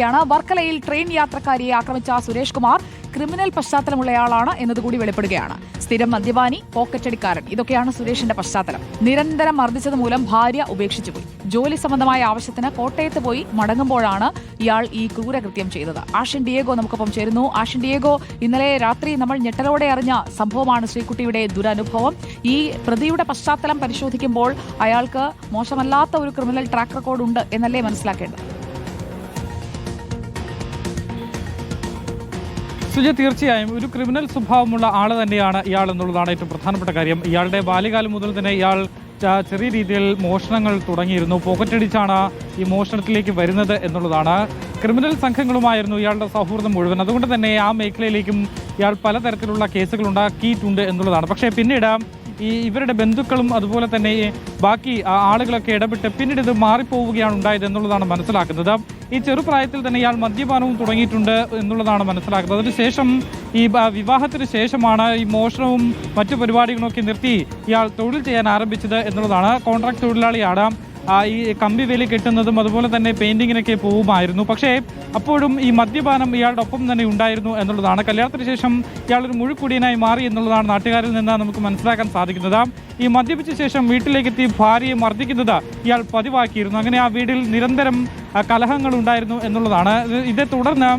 പുറത്തുവരികയാണ് വർക്കലയിൽ ട്രെയിൻ യാത്രക്കാരിയെ ആക്രമിച്ച സുരേഷ് കുമാർ ക്രിമിനൽ പശ്ചാത്തലമുള്ളയാളാണ് എന്നതുകൂടി വെളിപ്പെടുകയാണ്. സ്ഥിരം മദ്യപാനി പോക്കറ്റടിക്കാരൻ ഇതൊക്കെയാണ് സുരേഷിന്റെ പശ്ചാത്തലം. നിരന്തരം മർദ്ദിച്ചത് മൂലം ഭാര്യ ഉപേക്ഷിച്ചുപോയി ജോലി സംബന്ധമായ ആവശ്യത്തിന് കോട്ടയത്ത് പോയി മടങ്ങുമ്പോഴാണ് ഇയാൾ ഈ ക്രൂരകൃത്യം ചെയ്തത്. ആഷിൻ ഡിയേഗോ നമുക്കൊപ്പം ചേരുന്നു. ആഷിൻ ഡിയേഗോ ഇന്നലെ രാത്രി നമ്മൾ ഞെട്ടലോടെ അറിഞ്ഞ സംഭവമാണ് ശ്രീകുട്ടിയുടെ ദുരനുഭവം. ഈ പ്രതിയുടെ പശ്ചാത്തലം പരിശോധിക്കുമ്പോൾ അയാൾക്ക് മോശമല്ലാത്ത ഒരു ക്രിമിനൽ ട്രാക്ക് റെക്കോർഡ് ഉണ്ട് എന്നല്ലേ മനസ്സിലാക്കേണ്ടത്? സുജ തീർച്ചയായും ഒരു ക്രിമിനൽ സ്വഭാവമുള്ള ആൾ തന്നെയാണ് ഇയാൾ എന്നുള്ളതാണ് ഏറ്റവും പ്രധാനപ്പെട്ട കാര്യം. ഇയാളുടെ ബാല്യകാലം മുതൽ തന്നെ ഇയാൾ ചെറിയ രീതിയിൽ മോഷണങ്ങൾ തുടങ്ങിയിരുന്നു. പോക്കറ്റടിച്ചാണ് ഈ മോഷണത്തിലേക്ക് വരുന്നത് എന്നുള്ളതാണ്. ക്രിമിനൽ സംഘങ്ങളുമായിരുന്നു ഇയാളുടെ സൗഹൃദം മുഴുവൻ. അതുകൊണ്ട് തന്നെ ആ മേഖലയിലേക്കും ഇയാൾ പലതരത്തിലുള്ള കേസുകൾ ഉണ്ടാക്കിയിട്ടുണ്ട് എന്നുള്ളതാണ്. പക്ഷേ പിന്നീട് ഈ ഇവരുടെ ബന്ധുക്കളും അതുപോലെ തന്നെ ബാക്കി ആളുകളൊക്കെ ഇടപെട്ട് പിന്നീട് ഇത് മാറിപ്പോവുകയാണ് ഉണ്ടായത് എന്നുള്ളതാണ് മനസ്സിലാക്കുന്നത്. ഈ ചെറുപ്രായത്തിൽ തന്നെ ഇയാൾ മദ്യപാനവും തുടങ്ങിയിട്ടുണ്ട് എന്നുള്ളതാണ് മനസ്സിലാക്കുന്നത്. അതിനുശേഷം ഈ വിവാഹത്തിന് ശേഷമാണ് ഈ മോഷണവും മറ്റു പരിപാടികളൊക്കെ നിർത്തി ഇയാൾ തൊഴിൽ ചെയ്യാൻ ആരംഭിച്ചത് എന്നുള്ളതാണ്. കോൺട്രാക്ട് തൊഴിലാളിയാണ്. ഈ കമ്പി വേലി കെട്ടുന്നതും അതുപോലെ തന്നെ പെയിന്റിങ്ങിനൊക്കെ പോവുമായിരുന്നു പക്ഷേ അപ്പോഴും ഈ മദ്യപാനം ഇയാളുടെ ഒപ്പം തന്നെ ഉണ്ടായിരുന്നു എന്നുള്ളതാണ്. കല്യാണത്തിന് ശേഷം ഇയാളൊരു മുഴുക്കുടിയനായി മാറി എന്നുള്ളതാണ് നാട്ടുകാരിൽ നിന്ന് നമുക്ക് മനസ്സിലാക്കാൻ സാധിക്കുന്നത്. ഈ മദ്യപിച്ച ശേഷം വീട്ടിലേക്കെത്തി ഭാര്യയെ മർദ്ദിക്കുന്നത് ഇയാൾ പതിവാക്കിയിരുന്നു. അങ്ങനെ ആ വീടിൽ നിരന്തരം കലഹങ്ങൾ ഉണ്ടായിരുന്നു എന്നുള്ളതാണ്. ഇതേ തുടർന്ന്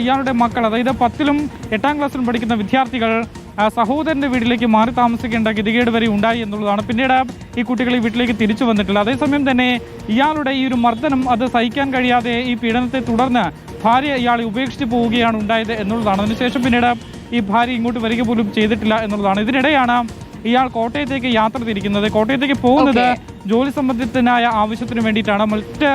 ഇയാളുടെ മക്കൾ അതായത് പത്തിലും എട്ടാം ക്ലാസ്സിലും പഠിക്കുന്ന വിദ്യാർത്ഥികൾ ആ, സഹോദരന്റെ വീട്ടിലേക്ക് മാറി താമസിക്കേണ്ട ഗതികേട് വരെ ഉണ്ടായി എന്നുള്ളതാണ്. പിന്നീട് ഈ കുട്ടികൾ ഈ വീട്ടിലേക്ക് തിരിച്ചു വന്നിട്ടില്ല. അതേസമയം തന്നെ ഇയാളുടെ ഈ ഒരു മർദ്ദനം അത് സഹിക്കാൻ കഴിയാതെ ഈ പീഡനത്തെ തുടർന്ന് ഭാര്യ ഇയാളെ ഉപേക്ഷിച്ച് പോവുകയാണ് ഉണ്ടായത് എന്നുള്ളതാണ്. അതിനുശേഷം പിന്നീട് ഈ ഭാര്യ ഇങ്ങോട്ട് വരിക പോലും ചെയ്തിട്ടില്ല എന്നുള്ളതാണ്. ഇതിനിടെയാണ് ഇയാൾ കോട്ടയത്തേക്ക് യാത്ര തിരിക്കുന്നത്. കോട്ടയത്തേക്ക് പോകുന്നത് ജോലി സംബന്ധിതനായ ആവശ്യത്തിന് വേണ്ടിയിട്ടാണ്. മറ്റ്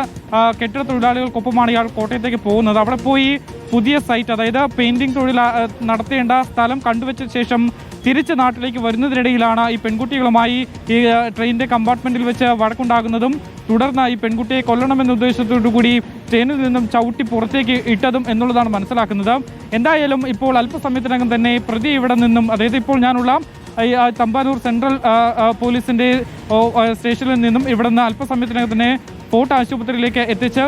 കെട്ടിട തൊഴിലാളികൾക്കൊപ്പമാണ് ഇയാൾ കോട്ടയത്തേക്ക് പോകുന്നത്. അവിടെ പോയി പുതിയ സൈറ്റ് അതായത് പെയിന്റിംഗ് തൊഴിൽ നടത്തേണ്ട സ്ഥലം കണ്ടുവച്ച ശേഷം തിരിച്ച് നാട്ടിലേക്ക് വരുന്നതിനിടയിലാണ് ഈ പെൺകുട്ടികളുമായി ഈ ട്രെയിനിന്റെ കമ്പാർട്ട്മെന്റിൽ വെച്ച് വടക്കുണ്ടാകുന്നതും തുടർന്ന് ഈ പെൺകുട്ടിയെ കൊല്ലണമെന്ന ഉദ്ദേശത്തോടു കൂടി ട്രെയിനിൽ നിന്നും ചവിട്ടി പുറത്തേക്ക് ഇട്ടതും എന്നുള്ളതാണ് മനസ്സിലാക്കുന്നത്. എന്തായാലും ഇപ്പോൾ അല്പസമയത്തിനകം തന്നെ പ്രതി ഇവിടെ നിന്നും അതായത് ഇപ്പോൾ ഞാനുള്ള തമ്പാനൂർ സെൻട്രൽ പോലീസിന്റെ സ്റ്റേഷനിൽ നിന്നും ഇവിടെ നിന്ന് അല്പസമയത്തിനകം തന്നെ ഫോർട്ട് ആശുപത്രിയിലേക്ക് എത്തിച്ച്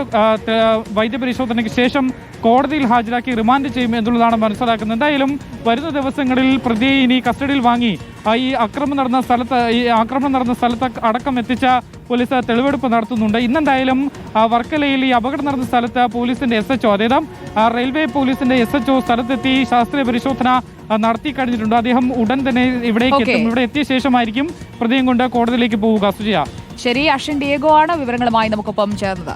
വൈദ്യപരിശോധനയ്ക്ക് ശേഷം കോടതിയിൽ ഹാജരാക്കി റിമാൻഡ് ചെയ്യും എന്നുള്ളതാണ് മനസ്സിലാക്കുന്നത്. എന്തായാലും വരുന്ന ദിവസങ്ങളിൽ പ്രതിയെ ഇനി കസ്റ്റഡിയിൽ വാങ്ങി ഈ അക്രമം നടന്ന സ്ഥലത്ത് ഈ ആക്രമണം നടന്ന സ്ഥലത്ത് അടക്കം എത്തിച്ച പോലീസ് തെളിവെടുപ്പ് നടത്തുന്നുണ്ട്. ഇന്നെന്തായാലും വർക്കലയിൽ ഈ അപകടം നടന്ന സ്ഥലത്ത് പോലീസിന്റെ എസ് എച്ച് അതായത് റെയിൽവേ പോലീസിന്റെ എസ് എച്ച് സ്ഥലത്തെത്തി ശാസ്ത്രീയ പരിശോധന നടത്തി കഴിഞ്ഞിട്ടുണ്ട്. അദ്ദേഹം ഉടൻ തന്നെ ഇവിടേക്ക് എത്തും. ഇവിടെ എത്തിയ ശേഷമായിരിക്കും പ്രതിയും കൊണ്ട് കോടതിയിലേക്ക് പോവുക. സുജയ. ശരി. അഷിൻ ഡിയേഗോ ആണ് വിവരങ്ങളുമായി നമുക്കൊപ്പം ചേർന്നത്.